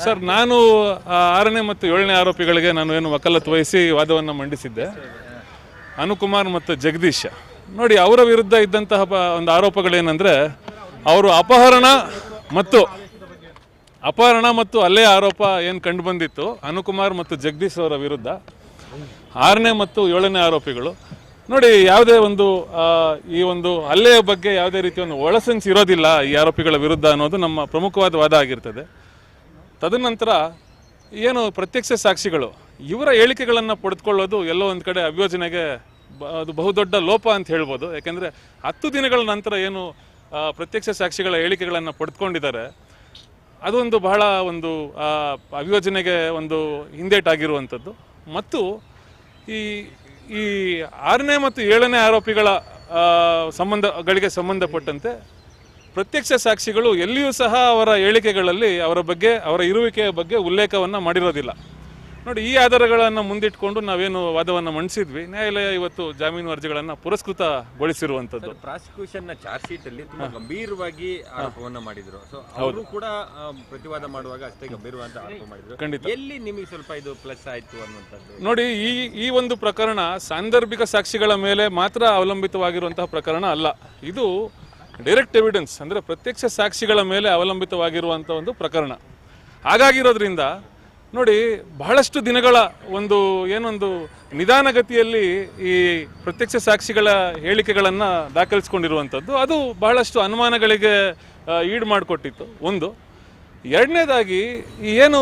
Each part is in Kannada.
ಸರ್, ನಾನು ಆರನೇ ಮತ್ತು ಏಳನೇ ಆರೋಪಿಗಳಿಗೆ ನಾನು ಏನು ವಕಾಲತ್ತು ವಹಿಸಿ ವಾದವನ್ನು ಮಂಡಿಸಿದ್ದೆ. ಅನುಕುಮಾರ್ ಮತ್ತು ಜಗದೀಶ. ನೋಡಿ, ಅವರ ವಿರುದ್ಧ ಇದ್ದಂತಹ ಒಂದು ಆರೋಪಗಳೇನೆಂದರೆ, ಅವರು ಅಪಹರಣ ಮತ್ತು ಅಪಹರಣ ಮತ್ತು ಅಲ್ಲೇ ಆರೋಪ ಏನು ಕಂಡು ಬಂದಿತ್ತು, ಅನುಕುಮಾರ್ ಮತ್ತು ಜಗದೀಶ್ ಅವರ ವಿರುದ್ಧ. ಆರನೇ ಮತ್ತು ಏಳನೇ ಆರೋಪಿಗಳು. ನೋಡಿ, ಯಾವುದೇ ಒಂದು ಈ ಒಂದು ಹಲ್ಲೆಯ ಬಗ್ಗೆ ಯಾವುದೇ ರೀತಿಯ ಒಂದು ಒಳಸಂಚು ಇರೋದಿಲ್ಲ ಈ ಆರೋಪಿಗಳ ವಿರುದ್ಧ ಅನ್ನೋದು ನಮ್ಮ ಪ್ರಮುಖವಾದ ವಾದ ಆಗಿರ್ತದೆ. ತದನಂತರ ಏನು ಪ್ರತ್ಯಕ್ಷ ಸಾಕ್ಷಿಗಳು, ಇವರ ಹೇಳಿಕೆಗಳನ್ನು ಪಡೆದುಕೊಳ್ಳೋದು ಎಲ್ಲೋ ಒಂದು ಕಡೆ ಅಭಿಯೋಜನೆಗೆ ಅದು ಬಹುದೊಡ್ಡ ಲೋಪ ಅಂತ ಹೇಳ್ಬೋದು. ಯಾಕೆಂದರೆ ಹತ್ತು ದಿನಗಳ ನಂತರ ಏನು ಪ್ರತ್ಯಕ್ಷ ಸಾಕ್ಷಿಗಳ ಹೇಳಿಕೆಗಳನ್ನು ಪಡೆದುಕೊಂಡಿದ್ದಾರೆ. ಅದೊಂದು ಬಹಳ ಒಂದು ಅಭಿಯೋಜನೆಗೆ ಒಂದು ಹಿಂದೇಟಾಗಿರುವಂಥದ್ದು ಮತ್ತು ಈ ಈ ಆರನೇ ಮತ್ತು ಏಳನೇ ಆರೋಪಿಗಳ ಸಂಬಂಧಗಳಿಗೆ ಸಂಬಂಧಪಟ್ಟಂತೆ ಪ್ರತ್ಯಕ್ಷ ಸಾಕ್ಷಿಗಳು ಎಲ್ಲಿಯೂ ಸಹ ಅವರ ಹೇಳಿಕೆಗಳಲ್ಲಿ ಅವರ ಬಗ್ಗೆ ಅವರ ಇರುವಿಕೆಯ ಬಗ್ಗೆ ಉಲ್ಲೇಖವನ್ನು ಮಾಡಿರೋದಿಲ್ಲ. ನೋಡಿ ಈ ಆಧಾರಗಳನ್ನು ಮುಂದಿಟ್ಕೊಂಡು ನಾವೇನು ವಾದವನ್ನು ಮಂಡಿಸಿದ್ವಿ ನ್ಯಾಯಾಲಯ ಇವತ್ತು ಜಾಮೀನು ಅರ್ಜಿಗಳನ್ನು ಪುರಸ್ಕೃತಗೊಳಿಸಿರುವಂಥದ್ದು ಪ್ರಾಸಿಕ್ಯೂಷನ್ ಚಾರ್ಜ್ ಶೀಟ್ ಅಲ್ಲಿ ತುಂಬಾ ಗಂಭೀರವಾಗಿ ಆರೋಪವನ್ನು ಮಾಡಿದ್ರು. ಸೊ ಅವರು ಕೂಡ ಪ್ರತಿವಾದ ಮಾಡುವಾಗ ಅಷ್ಟೇ ಗಂಭೀರವಾದ ಆರೋಪ ಮಾಡಿದ್ರು. ಖಂಡಿತ. ಎಲ್ಲಿ ನಿಮಗೆ ಸ್ವಲ್ಪ ಇದು ಪ್ಲಸ್ ಆಯ್ತು ಅನ್ನುವಂಥದ್ದು? ನೋಡಿ ಈ ಈ ಒಂದು ಪ್ರಕರಣ ಸಾಂದರ್ಭಿಕ ಸಾಕ್ಷಿಗಳ ಮೇಲೆ ಮಾತ್ರ ಅವಲಂಬಿತವಾಗಿರುವಂತಹ ಪ್ರಕರಣ ಅಲ್ಲ. ಇದು ಡೈರೆಕ್ಟ್ ಎವಿಡೆನ್ಸ್ ಅಂದರೆ ಪ್ರತ್ಯಕ್ಷ ಸಾಕ್ಷಿಗಳ ಮೇಲೆ ಅವಲಂಬಿತವಾಗಿರುವಂಥ ಒಂದು ಪ್ರಕರಣ. ಹಾಗಾಗಿರೋದ್ರಿಂದ, ನೋಡಿ, ಬಹಳಷ್ಟು ದಿನಗಳ ಒಂದು ಏನೊಂದು ನಿಧಾನಗತಿಯಲ್ಲಿ ಈ ಪ್ರತ್ಯಕ್ಷ ಸಾಕ್ಷಿಗಳ ಹೇಳಿಕೆಗಳನ್ನು ದಾಖಲಿಸ್ಕೊಂಡಿರುವಂಥದ್ದು ಅದು ಬಹಳಷ್ಟು ಅನುಮಾನಗಳಿಗೆ ಈಡ್ ಮಾಡಿಕೊಟ್ಟಿತ್ತು. ಒಂದು. ಎರಡನೇದಾಗಿ ಏನು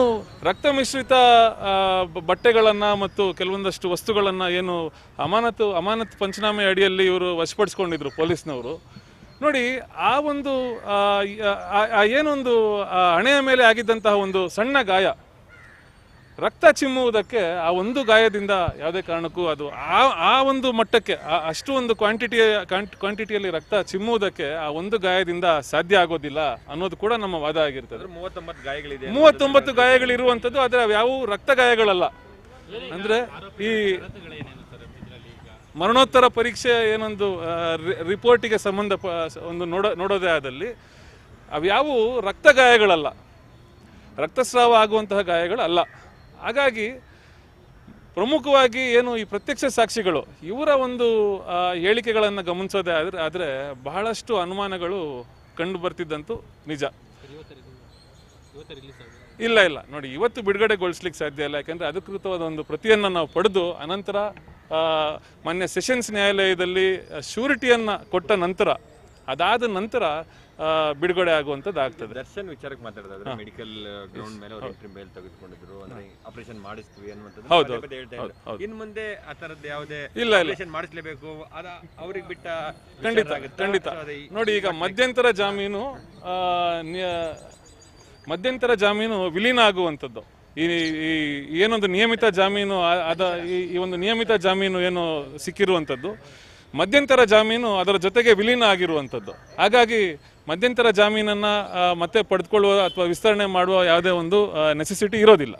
ರಕ್ತ ಮಿಶ್ರಿತ ಬಟ್ಟೆಗಳನ್ನು ಮತ್ತು ಕೆಲವೊಂದಷ್ಟು ವಸ್ತುಗಳನ್ನು ಏನು ಅಮಾನತು, ಅಮಾನತ್ ಪಂಚನಾಮೆ ಅಡಿಯಲ್ಲಿ ಇವರು ವಶಪಡಿಸ್ಕೊಂಡಿದ್ರು ಪೊಲೀಸ್ನವರು. ನೋಡಿ ಆ ಒಂದು ಏನೊಂದು ಹಣೆಯ ಮೇಲೆ ಆಗಿದ್ದಂತಹ ಒಂದು ಸಣ್ಣ ಗಾಯ ರಕ್ತ ಚಿಮ್ಮುವುದಕ್ಕೆ ಆ ಒಂದು ಗಾಯದಿಂದ ಯಾವುದೇ ಕಾರಣಕ್ಕೂ ಅದು ಆ ಆ ಒಂದು ಮಟ್ಟಕ್ಕೆ ಅಷ್ಟು ಒಂದು ಕ್ವಾಂಟಿಟಿಯ ಕ್ವಾಂಟಿಟಿಯಲ್ಲಿ ರಕ್ತ ಚಿಮ್ಮುವುದಕ್ಕೆ ಆ ಒಂದು ಗಾಯದಿಂದ ಸಾಧ್ಯ ಆಗೋದಿಲ್ಲ ಅನ್ನೋದು ಕೂಡ ನಮ್ಮ ವಾದ ಆಗಿರ್ತದೆ. ಮೂವತ್ತೊಂಬತ್ತು ಗಾಯಗಳಿದೆ ಮೂವತ್ತೊಂಬತ್ತು ಗಾಯಗಳಿರುವಂಥದ್ದು ಆದರೆ ಯಾವ ರಕ್ತ ಗಾಯಗಳಲ್ಲ. ಅಂದ್ರೆ ಈ ಮರಣೋತ್ತರ ಪರೀಕ್ಷೆ ಏನೊಂದು ರಿಪೋರ್ಟಿಗೆ ಸಂಬಂಧ ಒಂದು ನೋಡೋ, ನೋಡೋದೇ ಆದಲ್ಲಿ ಅವ್ಯಾವು ರಕ್ತ ಗಾಯಗಳಲ್ಲ. ರಕ್ತಸ್ರಾವ ಆಗುವಂತಹ ಗಾಯಗಳು ಅಲ್ಲ ಹಾಗಾಗಿ ಪ್ರಮುಖವಾಗಿ ಏನು ಈ ಪ್ರತ್ಯಕ್ಷ ಸಾಕ್ಷಿಗಳು, ಇವರ ಒಂದು ಹೇಳಿಕೆಗಳನ್ನು ಗಮನಿಸೋದೇ ಆದರೆ ಆದರೆ ಬಹಳಷ್ಟು ಅನುಮಾನಗಳು ಕಂಡು ಬರ್ತಿದ್ದಂತೂ ನಿಜ. ಇಲ್ಲ ಇಲ್ಲ. ನೋಡಿ, ಇವತ್ತು ಬಿಡುಗಡೆಗೊಳಿಸ್ಲಿಕ್ಕೆ ಸಾಧ್ಯ ಇಲ್ಲ. ಯಾಕೆಂದರೆ ಅಧಿಕೃತವಾದ ಒಂದು ಪ್ರತಿಯನ್ನು ನಾವು ಪಡೆದು, ಅನಂತರ ಆ, ಮೊನ್ನೆ ಸೆಷನ್ಸ್ ನ್ಯಾಯಾಲಯದಲ್ಲಿ ಶ್ಯೂರಿಟಿಯನ್ನು ಕೊಟ್ಟ ನಂತರ ಅದಾದ ನಂತರ ಬಿಡುಗಡೆ ಆಗುವಂಥದ್ದು ಆಗ್ತದೆ ದರ್ಶನ್ ವಿಚಾರಕ್ಕೆ ಮಾತಾಡೋದಾದ್ರೆ ಮೆಡಿಕಲ್ ಗ್ರೌಂಡ್ ಮೇಲೆ ಅವ್ರು ಮೇಲೆ ತೆಗೆದುಕೊಂಡಿದ್ರು ಅಂದ್ರೆ ಆಪರೇಷನ್ ಮಾಡಿಸ್ತೀವಿ ಅನ್ನುವಂಥದ್ದು ಹೌದು, ಹೌದು, ಇದ್ರು. ಇನ್ ಮುಂದೆ ಆ ತರದ್ದು ಯಾವುದೇ ಇಲ್ಲ. ಆಪರೇಷನ್ ಮಾಡಿಸ್ಲೇಬೇಕು ಅದ ಅವ್ರಿಗೆ ಬಿಟ್ಟ ಖಂಡಿತ ಖಂಡಿತ. ನೋಡಿ ಈಗ ಮಧ್ಯಂತರ ಜಾಮೀನು ಮಧ್ಯಂತರ ಜಾಮೀನು ವಿಲೀನ ಆಗುವಂಥದ್ದು. ಈ ಏನೊಂದು ನಿಯಮಿತ ಜಾಮೀನು ಅದ, ಈ- ಒಂದು ನಿಯಮಿತ ಜಾಮೀನು ಏನು ಸಿಕ್ಕಿರುವಂಥದ್ದು, ಮಧ್ಯಂತರ ಜಾಮೀನು ಅದರ ಜೊತೆಗೆ ವಿಲೀನ ಆಗಿರುವಂಥದ್ದು ಹಾಗಾಗಿ ಮಧ್ಯಂತರ ಜಾಮೀನನ್ನು ಮತ್ತೆ ಪಡೆದುಕೊಳ್ಳುವ ಅಥವಾ ವಿಸ್ತರಣೆ ಮಾಡುವ ಯಾವುದೇ ಒಂದು ನೆಸೆಸಿಟಿ ಇರೋದಿಲ್ಲ.